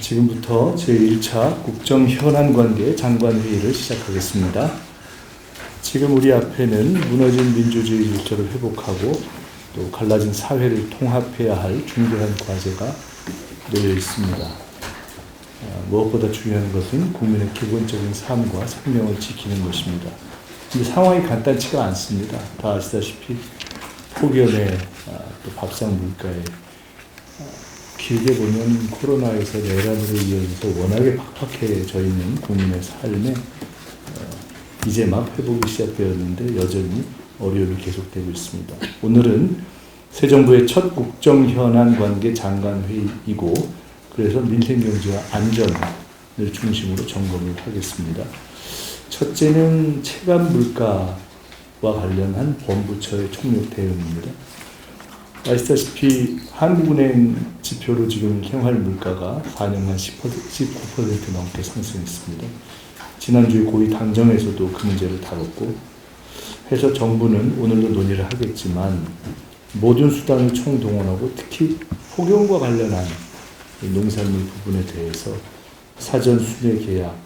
지금부터 제1차 국정 현안 관계 장관 회의를 시작하겠습니다. 지금 우리 앞에는 무너진 민주주의 질서를 회복하고 또 갈라진 사회를 통합해야 할 중대한 과제가 놓여 있습니다. 아, 무엇보다 중요한 것은 국민의 기본적인 삶과 생명을 지키는 것입니다. 근데 상황이 간단치가 않습니다. 다 아시다시피 폭염에 아, 또 밥상 물가에 길게 보면 코로나에서 내란으로 이어져서 워낙에 팍팍해져 있는 국민의 삶에 어, 이제 막 회복이 시작되었는데 여전히 어려움이 계속되고 있습니다. 오늘은 새 정부의 첫 국정 현안 관계 장관 회의이고 그래서 민생 경제와 안전을 중심으로 점검을 하겠습니다. 첫째는 체감 물가와 관련한 본부처의 총력 대응입니다. 아시다시피 한국은행 지표로 지금 생활 물가가 4년간 10%, 19% 넘게 상승했습니다. 지난주에 고위 당정에서도 그 문제를 다뤘고 해서 정부는 오늘도 논의를 하겠지만 모든 수단을 총동원하고 특히 폭염과 관련한 이 농산물 부분에 대해서 사전 수매 계약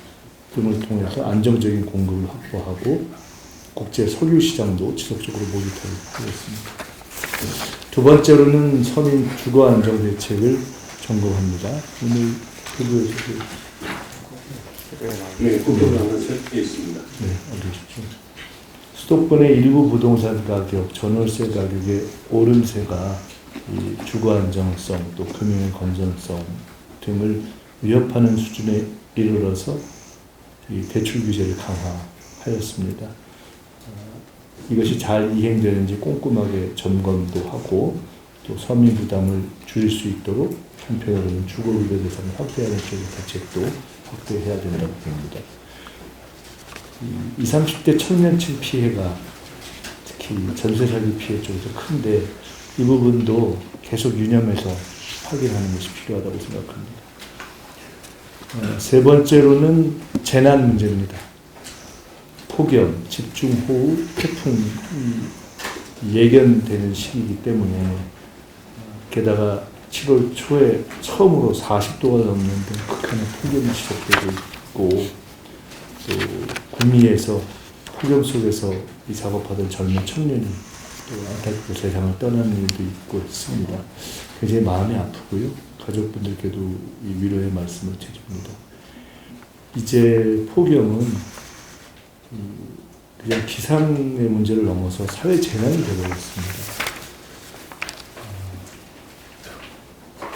등을 통해서 안정적인 공급을 확보하고 국제 석유 시장도 지속적으로 모니터를 하겠습니다. 두 번째로는 서민 주거 안정 대책을 점검합니다. 오늘 그거에서 네, 국정감사 설치되어 있습니다. 네, 어디시죠? 수도권의 일부 부동산 가격, 전월세 가격의 오름세가 이 주거 안정성 또 금융의 건전성 등을 위협하는 수준에 이르러서 이 대출 규제를 강화하였습니다. 어, 이것이 잘 이행되는지 꼼꼼하게 점검도 하고 또 서민 부담을 줄일 수 있도록 한편으로는 주거 의료 대상을 확대하는 쪽의 대책도 확대해야 된다고 봅니다. 이 20, 30대 청년층 피해가 특히 전세 사기 피해 쪽에서 큰데 이 부분도 계속 유념해서 확인하는 것이 필요하다고 생각합니다. 어, 세 번째로는 재난 문제입니다. 폭염, 집중호우, 태풍 이 예견되는 시기이기 때문에 어, 게다가 7월 초에 처음으로 40도가 넘는 등 극한의 폭염이 시작되고 있고 또 구미에서 폭염 속에서 이 작업하던 젊은 청년이 또 안타깝게 세상을 떠나는 일도 있고 있습니다. 굉장히 마음이 아프고요. 가족분들께도 이 위로의 말씀을 드립니다. 이제 폭염은 이 그냥 기상의 문제를 넘어서 사회 재난이 되어버렸습니다.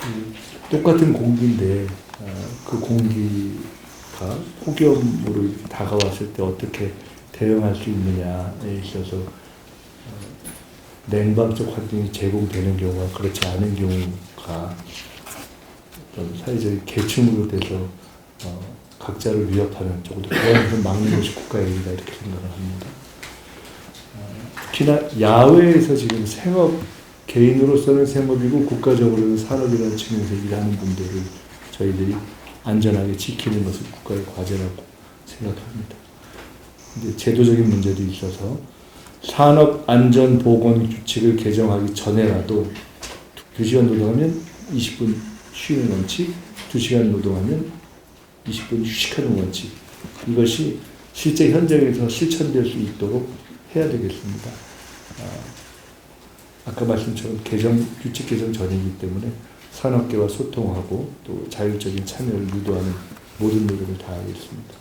이 똑같은 공기인데 어, 그 공기가 폭염으로 다가왔을 때 어떻게 대응할 수 있느냐에 있어서 어, 냉방적 환경이 제공되는 경우와 그렇지 않은 경우가 사회적인 계층으로 돼서 어, 각자를 위협하는 쪽으로 그것을 막는 것이 국가의 일이다 이렇게 생각을 합니다. 어, 특히나 야외에서 지금 생업 개인으로서는 생업이고 국가적으로는 산업이라는 측면에서 일하는 분들을 저희들이 안전하게 지키는 것을 국가의 과제라고 생각합니다. 근데 제도적인 문제도 있어서 산업 안전 보건 규칙을 개정하기 전에라도 2시간 노동하면 20분 쉬는 원칙, 2시간 노동하면 20분 휴식하는 원칙 이것이 실제 현장에서 실천될 수 있도록 해야 되겠습니다. 아, 아까 말씀처럼 개정 규칙 개정 전이기 때문에 산업계와 소통하고 또 자율적인 참여를 유도하는 모든 노력을 다하겠습니다.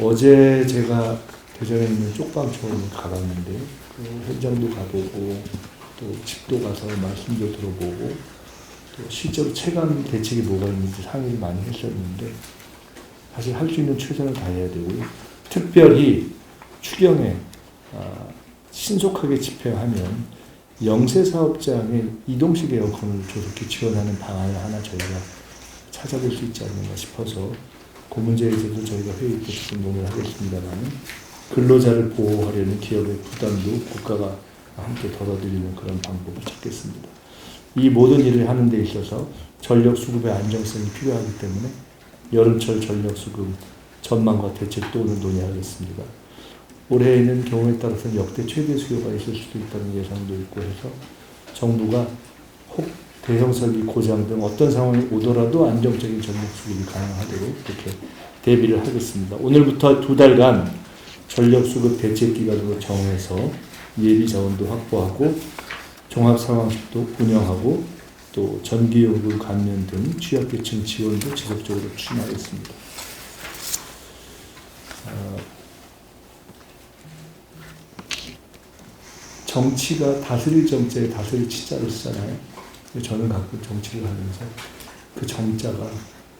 어제 제가 대전에 있는 쪽방촌을 가봤는데 그 현장도 가보고 또 집도 가서 말씀도 들어보고 또 실제로 체감 대책이 뭐가 있는지 상의를 많이 했었는데 사실 할 수 있는 최선을 다해야 되고요. 특별히 추경에 아, 신속하게 집행하면 영세 사업장에 이동식 에어컨을 조속히 지원하는 방안을 하나 저희가 찾아볼 수 있지 않는가 싶어서 그 문제에 대해서도 저희가 회의 때 조금 논의를 하겠습니다만 근로자를 보호하려는 기업의 부담도 국가가 함께 덜어드리는 그런 방법을 찾겠습니다. 이 모든 일을 하는 데 있어서 전력 수급의 안정성이 필요하기 때문에 여름철 전력 수급 전망과 대책도 오늘 논의하겠습니다. 올해에는 경우에 따라서는 역대 최대 수요가 있을 수도 있다는 예상도 있고 해서 정부가 혹 대형 설비 고장 등 어떤 상황이 오더라도 안정적인 전력 수급이 가능하도록 이렇게 대비를 하겠습니다. 오늘부터 두 달간 전력 수급 대책 기간으로 정해서 예비 자원도 확보하고 종합 상황실도 운영하고 또 전기요금 감면 등 취약계층 지원도 지속적으로 추진하겠습니다. 어, 정치가 다스릴 정자에 다스릴 치자를 쓰잖아요. 저는 가끔 정치를 하면서 그 정자가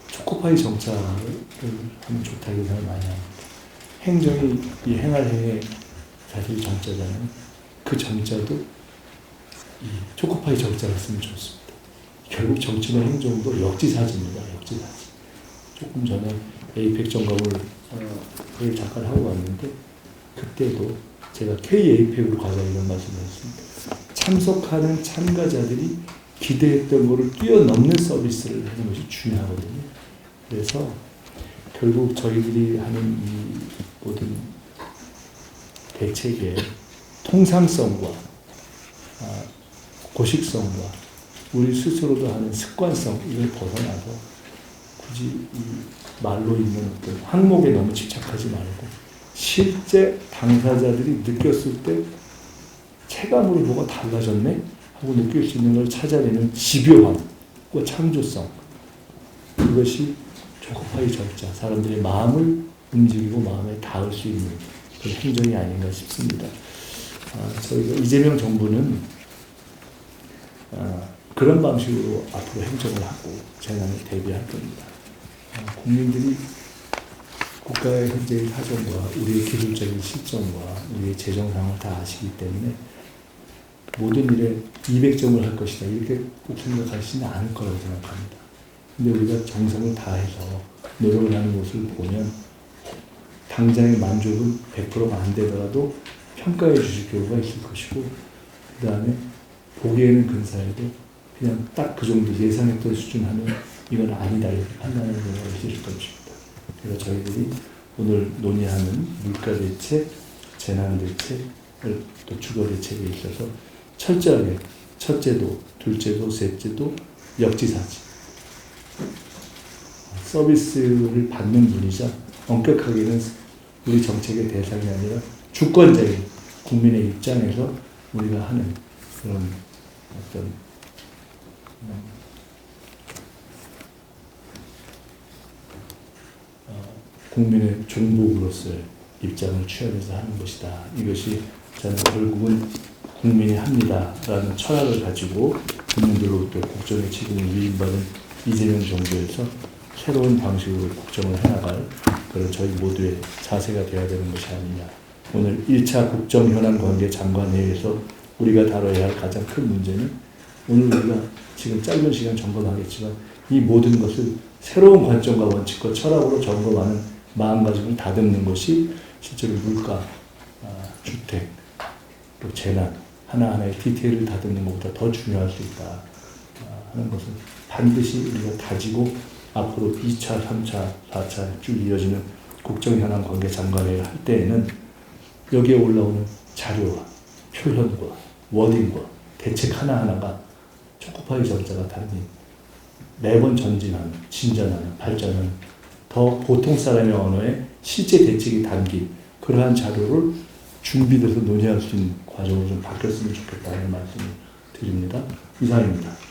초코파이 정자를 하면 좋다 이런 생각을 많이 합니다. 행정이 이 행할 행에 사실 정자잖아요. 그 정자도 이 초코파이 정자를 쓰면 좋습니다. 결국 정치나 행정도 역지사지입니다. 역지사지. 조금 전에 에이펙 점검을 어, 잠깐 하고 왔는데 그때도 제가 K-에이펙으로 가자 이런 말씀을 했습니다. 참석하는 참가자들이 기대했던 것을 뛰어넘는 서비스를 하는 것이 중요하거든요. 그래서 결국 저희들이 하는 이 모든 대책의 통상성과 아, 고식성과 우리 스스로도 하는 습관성 이걸 벗어나서 굳이 이 말로 있는 어떤 항목에 너무 집착하지 말고 실제 당사자들이 느꼈을 때 체감으로 뭐가 달라졌네 하고 느낄 수 있는 걸 찾아내는 집요함과 창조성 그것이 조코파이 절자 사람들의 마음을 움직이고 마음에 닿을 수 있는 그런 행정이 아닌가 싶습니다. 아, 저희가 이재명 정부는 아, 그런 방식으로 앞으로 행정을 하고 재난에 대비할 겁니다. 아, 국민들이 국가의 현재의 사정과 우리의 기술적인 실정과 우리의 재정 상황을 다 아시기 때문에 모든 일에 200점을 할 것이다 이렇게 꼭 생각하시는 않을 거라고 생각합니다. 근데 우리가 정성을 다해서 노력을 하는 모습을 보면 당장의 만족은 100%가 안 되더라도 평가해 주실 경우가 있을 것이고 그 다음에 보기에는 근사해도 그냥 딱 그 정도 예상했던 수준 하면 이건 아니다 판단하는 경우가 것입니다. 그래서 저희들이 오늘 논의하는 물가 대책, 재난 대책을 또 주거 대책에 있어서 철저하게 첫째도, 둘째도, 셋째도 역지사지 서비스를 받는 분이자 엄격하게는 우리 정책의 대상이 아니라 주권자인 국민의 입장에서 우리가 하는 그런 어떤 음, 어, 국민의 종복으로서의 입장을 취하면서 하는 것이다. 이것이 저는 결국은 국민이 합니다라는 철학을 가지고 국민들로부터 국정의 책임을 위임받은 이재명 정부에서 새로운 방식으로 국정을 해나갈 그런 저희 모두의 자세가 되어야 되는 것이 아니냐. 오늘 1차 국정 현안 관계 장관회의에서 우리가 다뤄야 할 가장 큰 문제는 오늘 우리가 지금 짧은 시간 점검하겠지만 이 모든 것을 새로운 관점과 원칙과 철학으로 점검하는 마음가짐을 다듬는 것이 실제로 물가, 아, 주택, 또 재난 하나하나의 디테일을 다듬는 것보다 더 중요할 수 있다 아, 하는 것은 반드시 우리가 다지고 앞으로 2차, 3차, 4차 쭉 이어지는 국정현안 관계 장관회의를 할 때에는 여기에 올라오는 자료와 표현과 워딩과 대책 하나하나가 초코파이 전자가 담긴 매번 전진하는, 진전하는, 발전하는 더 보통 사람의 언어에 실제 대책이 담긴 그러한 자료를 준비돼서 논의할 수 있는 과정으로 좀 바뀌었으면 좋겠다는 말씀을 드립니다. 이상입니다.